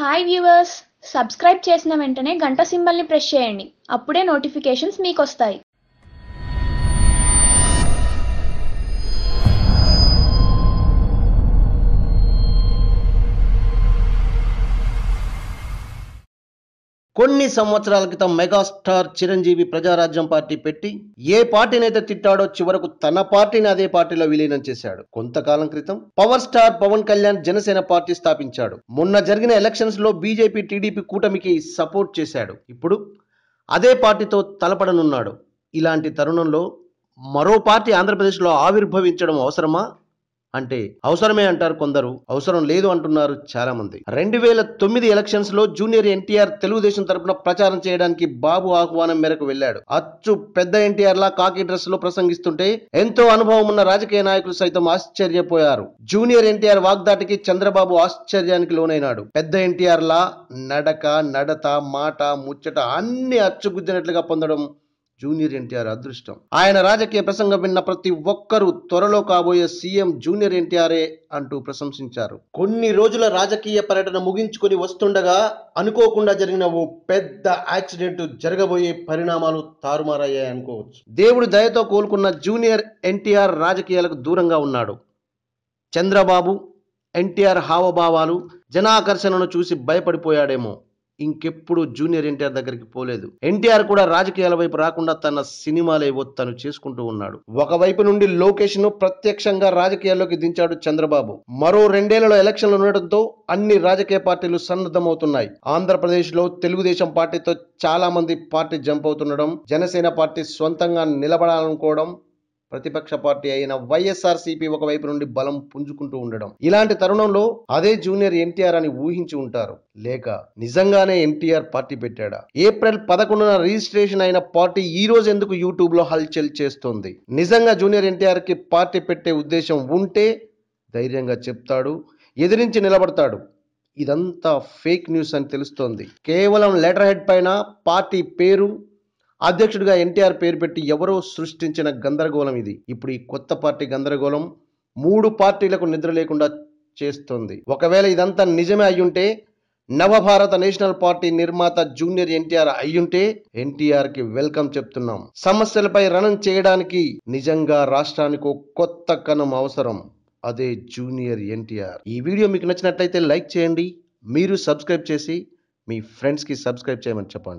Hi viewers subscribe చేసిన వెంటనే గంట సింబల్ని ప్రెస్ చేయండి. అప్పుడే నోటిఫికేషన్స్ మీకు కొన్ని సంవత్సరాల క్రితం మెగాస్టార్ చిరంజీవి ప్రజారాజ్యం పార్టీ పెట్టి ఏ పార్టీనైతే తిట్టాడో చివరకు తన పార్టీని అదే పార్టీలో విలీనం చేశాడు. కొంతకాలం క్రితం power star Pawan Kalyan Janasena party స్థాపించాడు. మొన్న జరిగిన ఎలక్షన్స్లో బీజేపీ టీడీపీ కూటమికి సపోర్ట్ చేశాడు. ఇప్పుడు అదే పార్టీతో తలపడనున్నాడు. ఇలాంటి తరుణంలో మరో పార్టీ ఆంధ్రప్రదేశ్లో ఆవిర్భవించడం అవసరమా? అంటే అవసరమే అంటారు కొందరు అవసరం లేదు అంటున్నారు చాలా మంది రెండు వేల తొమ్మిది ఎలక్షన్స్లో జూనియర్ ఎన్టీఆర్ తెలుగుదేశం తరపున ప్రచారం చేయడానికి బాబు ఆహ్వానం మేరకు వెళ్ళాడు. అచ్చు పెద్ద ఎన్టీఆర్ లా కాకి డ్రెస్లో ప్రసంగిస్తుంటే ఎంతో అనుభవం ఉన్న రాజకీయ నాయకులు సైతం ఆశ్చర్యపోయారు. జూనియర్ ఎన్టీఆర్ వాగ్దాటికి చంద్రబాబు ఆశ్చర్యానికి లోనైనాడు. పెద్ద ఎన్టీఆర్ లా నడక నడత మాట ముచ్చట అన్ని అచ్చుగుజ్జినట్లుగా పొందడం జూనియర్ ఎన్టీఆర్ అదృష్టం. ఆయన రాజకీయ ప్రసంగం విన్న ప్రతి ఒక్కరూ త్వరలో కాబోయే సీఎం జూనియర్ ఎన్టీఆర్ఏ అంటూ ప్రశంసించారు. కొన్ని రోజుల రాజకీయ పర్యటన ముగించుకొని వస్తుండగా అనుకోకుండా జరిగిన ఓ పెద్ద యాక్సిడెంట్ జరగబోయే పరిణామాలు తారుమారయ్యాయి అనుకోవచ్చు. దేవుడి దయతో కోలుకున్న జూనియర్ ఎన్టీఆర్ రాజకీయాలకు దూరంగా ఉన్నాడు. చంద్రబాబు ఎన్టీఆర్ హావభావాలు జనాకర్షణను చూసి భయపడిపోయాడేమో. ఇంకెప్పుడు జూనియర్ ఎన్టీఆర్ దగ్గరికి పోలేదు. ఎన్టీఆర్ కూడా రాజకీయాల వైపు రాకుండా తన సినిమాలేవో తను చేసుకుంటూ ఉన్నాడు. ఒకవైపు నుండి లోకేష్ను ప్రత్యక్షంగా రాజకీయాల్లోకి దించాడు చంద్రబాబు. మరో రెండేళ్ళలో ఎలక్షన్లు ఉండటంతో అన్ని రాజకీయ పార్టీలు సన్నద్ధమవుతున్నాయి. ఆంధ్రప్రదేశ్లో తెలుగుదేశం పార్టీతో చాలా మంది పార్టీ జంప్ అవుతుండడం జనసేన పార్టీ సొంతంగా నిలబడాలనుకోవడం ప్రతిపక్ష పార్టీ అయిన వైఎస్ఆర్సీపీ ఒకవైపు నుండి బలం పుంజుకుంటూ ఉండడం. ఇలాంటి తరుణంలో అదే జూనియర్ ఎన్టీఆర్ అని ఊహించి ఉంటారు. లేక నిజంగానే ఎన్టీఆర్ పార్టీ పెట్టాడా? ఏప్రిల్ పదకొండున రిజిస్ట్రేషన్ అయిన పార్టీ ఈ రోజు ఎందుకు యూట్యూబ్లో హల్చల్ చేస్తోంది? నిజంగా జూనియర్ ఎన్టీఆర్కి పార్టీ పెట్టే ఉద్దేశం ఉంటే ధైర్యంగా చెప్తాడు ఎదిరించి నిలబడతాడు. ఇదంతా ఫేక్ న్యూస్ అని తెలుస్తోంది. కేవలం లెటర్ హెడ్ పైన పార్టీ పేరు అధ్యక్షుడిగా ఎన్టీఆర్ పేరు పెట్టి ఎవరో సృష్టించిన గందరగోళం ఇది. ఇప్పుడు ఈ కొత్త పార్టీ గందరగోళం మూడు పార్టీలకు నిద్ర లేకుండా చేస్తుంది. ఒకవేళ ఇదంతా నిజమే అయ్యుంటే నవభారత నేషనల్ పార్టీ నిర్మాత జూనియర్ ఎన్టీఆర్ అయ్యుంటే ఎన్టీఆర్కి వెల్కమ్ చెప్తున్నాం. సమస్యలపై రణం చేయడానికి నిజంగా రాష్ట్రానికి కొత్త కణం అవసరం. అదే జూనియర్ ఎన్టీఆర్. ఈ వీడియో మీకు నచ్చినట్లయితే లైక్ చేయండి మీరు సబ్స్క్రైబ్ చేసి మీ ఫ్రెండ్స్కి సబ్స్క్రైబ్ చేయమని చెప్పండి.